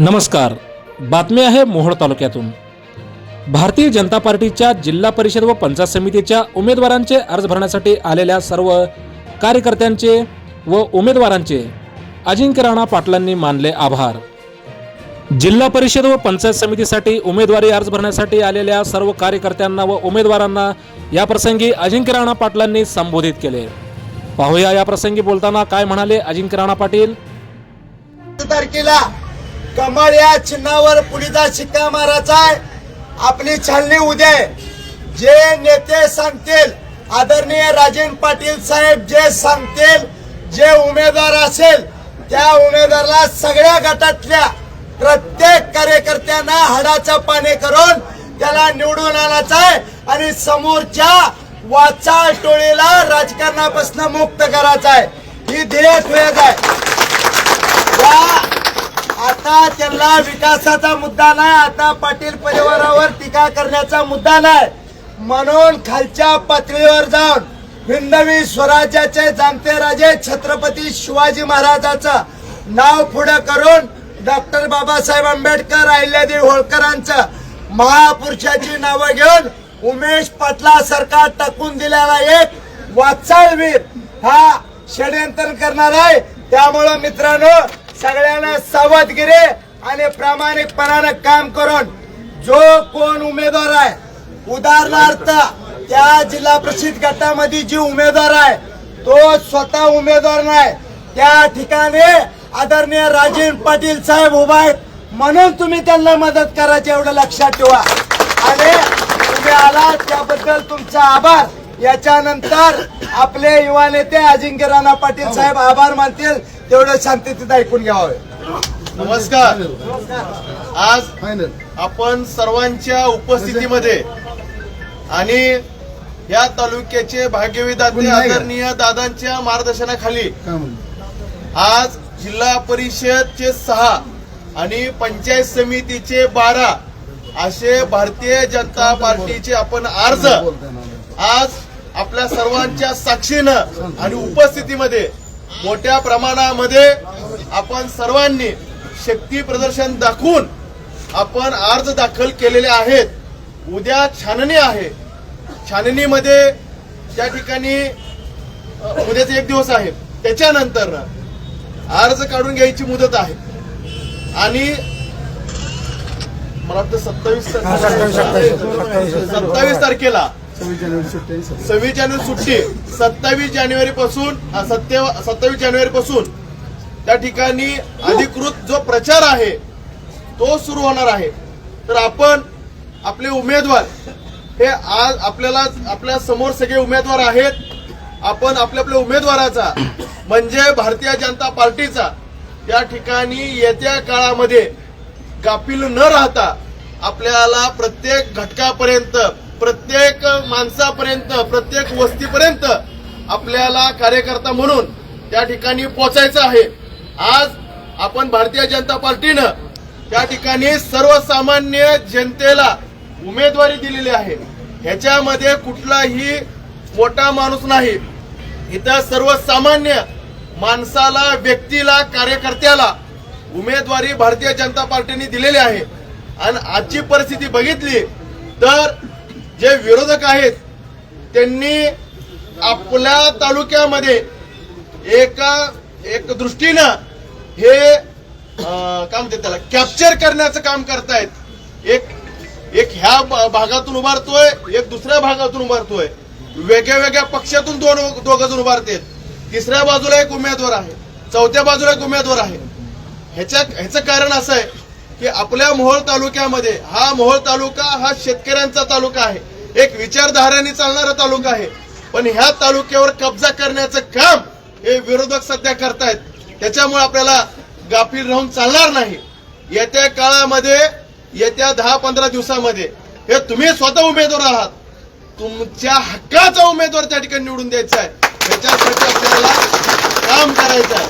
नमस्कार. बातमी आहे मोहोळ तालुक्यातून. भारतीय जनता पार्टीच्या जिल्हा परिषद व पंचायत समितीच्या उमेदवारांचे अर्ज भरण्यासाठी आलेल्या सर्व कार्यकर्त्यांचे व उमेदवारांचे अजिंक्य राणा पाटलांनी मानले आभार. जिल्हा परिषद व पंचायत समितीसाठी उमेदवारी अर्ज भरण्यासाठी आलेल्या सर्व कार्यकर्त्यांना व उमेदवारांना याप्रसंगी अजिंक्य राणा पाटलांनी संबोधित केले. पाहूया या प्रसंगी बोलताना काय म्हणाले अजिंक्य राणा पाटील? तारखेला कमळ या चिन्हावर पुढीचा शिक्का मारायचा आहे. आपली छाननी उद्या. आहे जे नेते सांगतील आदरणीय राजेंद्र पाटील साहेब जे सांगतील जे उमेदवार असेल त्या उमेदवाराला सगळ्या गटातल्या प्रत्येक कार्यकर्त्यांना हाडाचं पाणी करून त्याला निवडून आणायचं आहे आणि समोरच्या वाचाळ टोळीला राजकारणापासून मुक्त करायचं आहे. ही ध्येय ठेवायचं आहे. या आता त्यांना विकासाचा मुद्दा नाही आता पाटील परिवारावर टीका करण्याचा मुद्दा नाही. म्हणून खालच्या पातळीवर जाऊन हिंदवी स्वराज्याचे जाणते राजे छत्रपती शिवाजी महाराजाचं नाव पुढे करून डॉक्टर बाबासाहेब आंबेडकर अहिल्यादेवी होळकरांचं महापुरुषाची नावं घेऊन उमेश पाटला सरकार टाकून दिलेला एक वाचाळवीर हा षडयंत्र करणार आहे. त्यामुळं मित्रांनो सगळ्यांना सावधगिरी आणि प्रामाणिकपणानं काम करून जो कोण उमेदवार आहे उदाहरणार्थ त्या जिल्हा परिषद गटामध्ये जी उमेदवार आहे तो स्वतः उमेदवार नाही. त्या ठिकाणी आदरणीय राजीव पाटील साहेब उभा आहेत. म्हणून तुम्ही त्यांना मदत करायची एवढं लक्षात ठेवा. आणि तुम्ही आला त्याबद्दल तुमचा आभार. याच्यानंतर आपले युवा नेते अजिंक्य राणा पाटील साहेब आभार मानतील तेवढं शांततेत ऐकून घ्यावं. नमस्कार. आज आपण सर्वांच्या उपस्थितीमध्ये आणि या तालुक्याचे भाग्यविधाते आदरणीय दादांच्या मार्गदर्शनाखाली आज जिल्हा परिषदचे सहा आणि पंचायत समितीचे बारा असे भारतीय जनता पार्टीचे आपण अर्ज आज आपल्या सर्वांच्या साक्षीनं आणि उपस्थितीमध्ये मोठ्या प्रमाणामध्ये आपण सर्वांनी शक्ती प्रदर्शन दाखवून आपण अर्ज दाखल केलेले आहेत. उद्या छाननी आहे. छाननीमध्ये त्या ठिकाणी उद्याचा एक दिवस आहे त्याच्यानंतर अर्ज काढून घ्यायची मुदत आहे. आणि मला वाटतं सत्तावीस. सत्तावीस तारखेला सव्वीस जानेवारी सुट्टी सत्तावीस जानेवारी पासून सत्तावीस जानेवारी पासून त्या ठिकाणी अधिकृत जो प्रचार आहे तो सुरू होणार आहे. तर आपण आपले उमेदवार हे आज आपल्याला आपल्यासमोर सगळे उमेदवार आहेत. आपण आपल्या आपल्या उमेदवाराचा म्हणजे भारतीय जनता पार्टीचा त्या ठिकाणी येत्या काळामध्ये गाफील न राहता आपल्याला प्रत्येक घटकापर्यंत प्रत्येक माणसापर्यंत प्रत्येक वस्तीपर्यंत आपल्याला कार्यकर्ता म्हणून त्या ठिकाणी पोचायचं आहे. आज आपण भारतीय जनता पार्टीनं त्या ठिकाणी सर्वसामान्य जनतेला उमेदवारी दिलेली आहे. ह्याच्यामध्ये कुठलाही मोठा माणूस नाही. इथं सर्वसामान्य माणसाला व्यक्तीला कार्यकर्त्याला उमेदवारी भारतीय जनता पार्टीने दिलेली आहे. आणि आजची परिस्थिती बघितली तर जे विरोधक आहेत त्यांनी आपल्या तालुक्यामध्ये एका एक दृष्टीनं हे काय म्हणतात त्याला कॅप्चर करण्याचं काम करतायत. एक एक ह्या भागातून उभारतोय एक दुसऱ्या भागातून उभारतोय. वेगळ्या वेगळ्या पक्षातून दोन दोघ जण उभारतेत. तिसऱ्या बाजूला एक उमेदवार आहे चौथ्या बाजूला एक उमेदवार आहे. ह्याच्या ह्याचं कारण असं आहे की आपल्या मोहोळ तालुक्यामध्ये हा मोहोळ तालुका हा शेतकऱ्यांचा तालुका आहे. एक विचारधाराने चालणारा तालुका आहे. पण ह्या तालुक्यावर कब्जा करण्याचं काम हे विरोधक सध्या करतायत. त्याच्यामुळे आपल्याला गाफील राहून चालणार नाही. येत्या काळामध्ये येत्या दहा पंधरा दिवसामध्ये हे तुम्ही स्वतः उमेदवार आहात. तुमच्या हक्काचा उमेदवार त्या ठिकाणी निवडून द्यायचा आहे. त्याच्यासाठी आपल्याला काम करायचं आहे.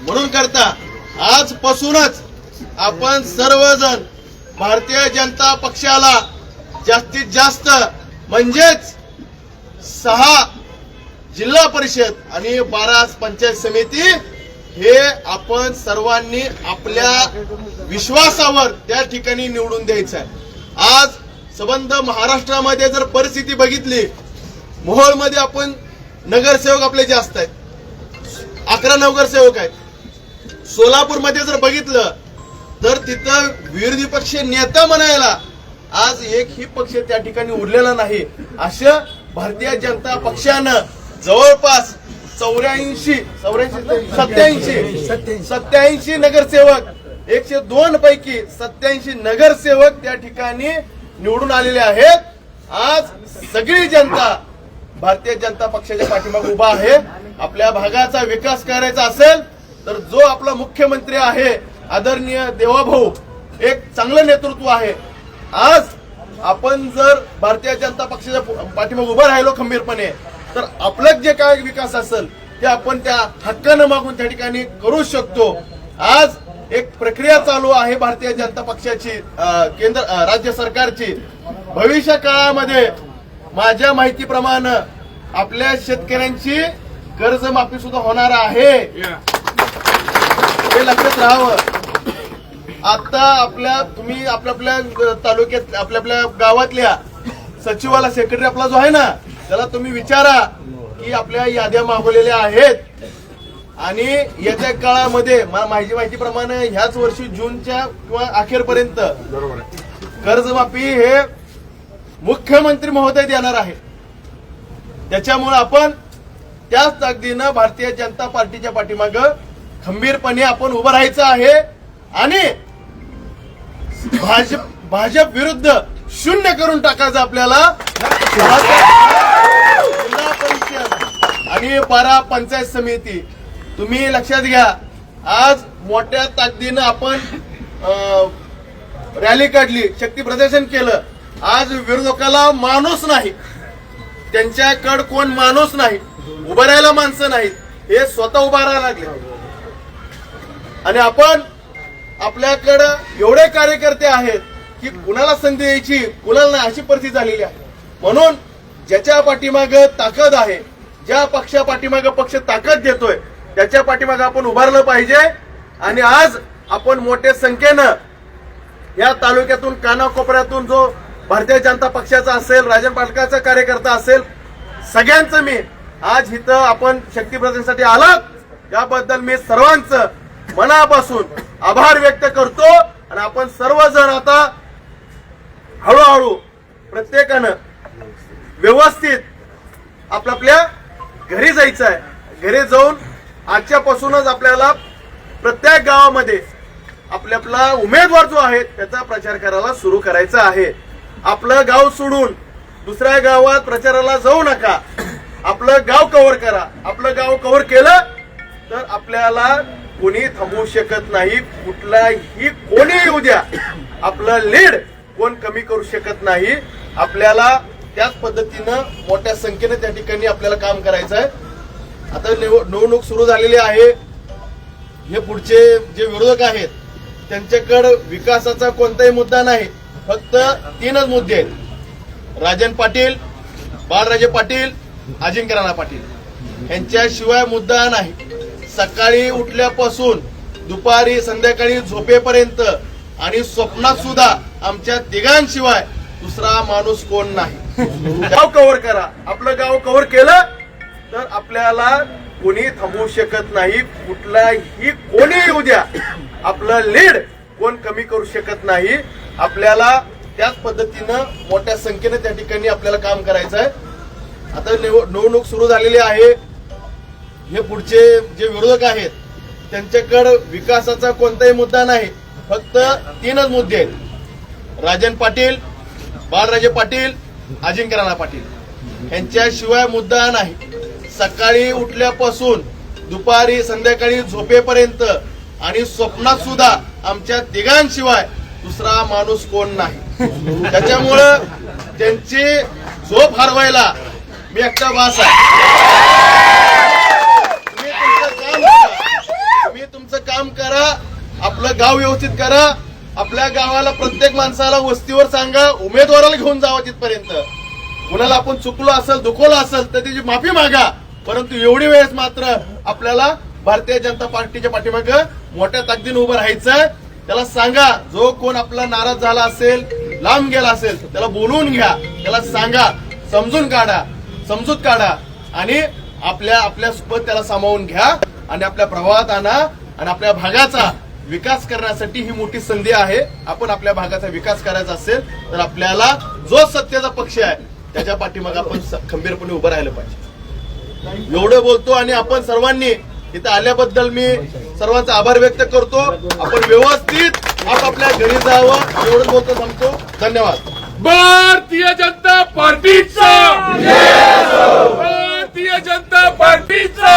म्हणून करता आजपासूनच आपण सर्वजण भारतीय जनता पक्षाला जास्तीत जास्त म्हणजेच सहा जिल्हा परिषद आणि बारा पंचायत समिती हे आपण सर्वांनी आपल्या विश्वासावर त्या ठिकाणी निवडून द्यायचं आहे आज संबंध महाराष्ट्रामध्ये जर परिस्थिती बघितली मोहोळमध्ये आपण नगरसेवक आपले जास्त आहेत. अकरा नगरसेवक आहेत. सोलापूरमध्ये जर बघितलं तर तिथं विरोधी पक्ष नेता म्हणायला आज एक ही पक्ष त्या ठिकाणी उरलेला नाही. अशा भारतीय जनता पक्षानं जवळपास चौऱ्याऐंशी चौऱ्याऐंशी सत्याऐंशी सत्याऐंशी नगरसेवक एकशे दोन पैकी सत्याऐंशी नगरसेवक त्या ठिकाणी निवडून आलेले आहेत. आज सगळी जनता भारतीय जनता पक्षाच्या पाठीमागे उभा आहे. आपल्या भागाचा विकास करायचा असेल तर जो आपला मुख्यमंत्री आहे आदरणीय देवाभाऊ एक चांगलं नेतृत्व आहे. आज आपण जर भारतीय जनता पक्षाच्या पाठीमागे उभं राहिलो खंबीरपणे तर आपलं जे काय विकास असेल ते आपण त्या हक्कानं मागून त्या ठिकाणी करू शकतो. आज एक प्रक्रिया चालू आहे भारतीय जनता पक्षाची केंद्र राज्य सरकारची. भविष्य काळामध्ये माझ्या माहितीप्रमाणे आपल्या शेतकऱ्यांची कर्जमाफी सुद्धा होणार आहे. हे लक्षात राहावं. आता आपल्या तुम्ही आपल्या आपल्या तालुक्यात आपल्या आपल्या गावातल्या सचिवाला सेक्रेटरी आपला जो आहे ना त्याला तुम्ही विचारा की आपल्या याद्या मागवलेल्या आहेत. आणि येत्या काळामध्ये मला माहिती माहितीप्रमाणे ह्याच वर्षी जूनच्या किंवा अखेरपर्यंत कर्जमाफी हे मुख्यमंत्री महोदय देणार आहे. त्याच्यामुळे आपण त्याच ताकदीनं भारतीय जनता पार्टीच्या पाठीमाग खंबीरपणे आपण उभं राहायचं आहे. आणि भाजप भाजप विरुद्ध शून्य करून टाकायचं आपल्याला. जिल्हा परिषद आणि पारा पंचायत समिती. तुम्ही लक्षात घ्या आज मोठ्या ताकदीनं आपण रॅली काढली शक्ती प्रदर्शन केलं. आज विरोधकाला माणूस नाही. त्यांच्याकड कोण माणूस नाही. उभं राहायला माणसं नाहीत. हे स्वतः उभा राहायला लागले. आणि आपण आपल्याकडं एवढे कार्यकर्ते आहेत की कुणाला संधी द्यायची कुणाला नाही अशी परिस्थिती झालेली आहे. म्हणून ज्याच्या पाठीमाग ताकद आहे ज्या पक्षा पाठीमाग पक्ष ताकद देतोय त्याच्या पाठीमाग आपण उभारलं पाहिजे. आणि आज आपण मोठ्या संख्येनं या तालुक्यातून कानाकोपऱ्यातून जो भारतीय जनता पक्षाचा असेल राजन पाटकाचा कार्यकर्ता असेल सगळ्यांचं मी आज इथं आपण शक्ती प्रदर्शनासाठी आलात याबद्दल मी सर्वांचं मनापासून आभार व्यक्त करतो. आणि आपण सर्वजण आता हळूहळू प्रत्येकानं व्यवस्थित आपल्या घरी जायचं आहे घरी जाऊन आजच्यापासूनच आपल्याला प्रत्येक गावामध्ये आपल्या आपला उमेदवार जो आहे त्याचा प्रचार करायला सुरू करायचा आहे. आपलं गाव सोडून दुसऱ्या गावात प्रचाराला जाऊ नका. आपलं गाव कव्हर करा. आपलं गाव कव्हर केलं तर आपल्याला कोणी थांबवू शकत नाही कुठलाही कोणी येऊ द्या. आपलं लीड कोण कमी करू शकत नाही. आपल्याला त्याच पद्धतीनं मोठ्या संख्येने त्या ठिकाणी आपल्याला काम करायचं आहे. आता निव- निवडणूक सुरू झालेली आहे. हे पुढचे जे विरोधक आहेत त्यांच्याकडे विकासाचा कोणताही मुद्दा नाही. फक्त तीनच मुद्दे आहेत. राजन पाटील बाळराजे पाटील अजिंक्य राणा पाटील. यांच्याशिवाय मुद्दा नाही. सकाळी उठल्यापासून दुपारी संध्याकाळी झोपेपर्यंत आणि स्वप्नात सुद्धा आमच्या तिघांशिवाय दुसरा माणूस कोण नाही. गाव कव्हर करा. आपलं गाव कव्हर केलं तर आपल्याला कोणी थांबवू शकत नाही. कुठलाही कोणी येऊ द्या. आपलं लीड कोण कमी करू शकत नाही. आपल्याला त्याच पद्धतीनं मोठ्या संख्येने त्या ठिकाणी आपल्याला काम करायचं आहे आता निव- निवडणूक सुरू झालेली आहे. हे पुढचे जे विरोधक आहेत त्यांच्याकडं विकासाचा कोणताही मुद्दा नाही फक्त तीनच मुद्दे आहेत. राजन पाटील बाळराजे पाटील अजिंक्य राणा पाटील. यांच्याशिवाय मुद्दा नाही. सकाळी उठल्यापासून दुपारी संध्याकाळी झोपेपर्यंत आणि स्वप्नात सुद्धा आमच्या तिघांशिवाय दुसरा माणूस कोण नाही. त्याच्यामुळं त्यांची झोप हरवायला मी एकटा बास आहे तुम्ही तुमचं काम करा. तुम्ही तुमचं काम करा आपलं गाव व्यवस्थित करा आपल्या गावाला प्रत्येक माणसाला वस्तीवर सांगा उमेदवाराला घेऊन जावा तिथपर्यंत. कुणाला आपण चुकलो असेल दुखवलं असेल तर त्याची माफी मागा. परंतु एवढी वेळेस मात्र आपल्याला भारतीय जनता पार्टीच्या पाठीमाग मोठ्या ताकदीने उभं राहायचं त्याला सांगा जो कोण आपला नाराज झाला असेल लांब गेला असेल त्याला बोलवून घ्या. त्याला सांगा समजून काढा समजूत काढा. आणि आपल्या आपल्यासोबत त्याला सामावून घ्या आणि आपल्या प्रवाहात आणा. आणि आपल्या भागाचा विकास करण्यासाठी ही मोठी संधी आहे. आपण आपल्या भागाचा विकास करायचा असेल तर आपल्याला जो सत्तेचा पक्ष आहे त्याच्या पाठीमागे आपण खंबीरपणे उभं राहिलं पाहिजे. एवढं बोलतो आणि आपण सर्वांनी इथं आल्याबद्दल मी सर्वांचा आभार व्यक्त करतो. आपण व्यवस्थित आपापल्या घरी जावं एवढंच बोलतो सांगतो. धन्यवाद. भारतीय जनता पार्टीचा! भारतीय जनता पार्टीचा!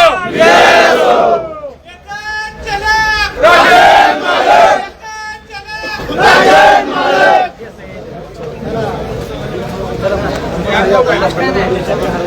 brother.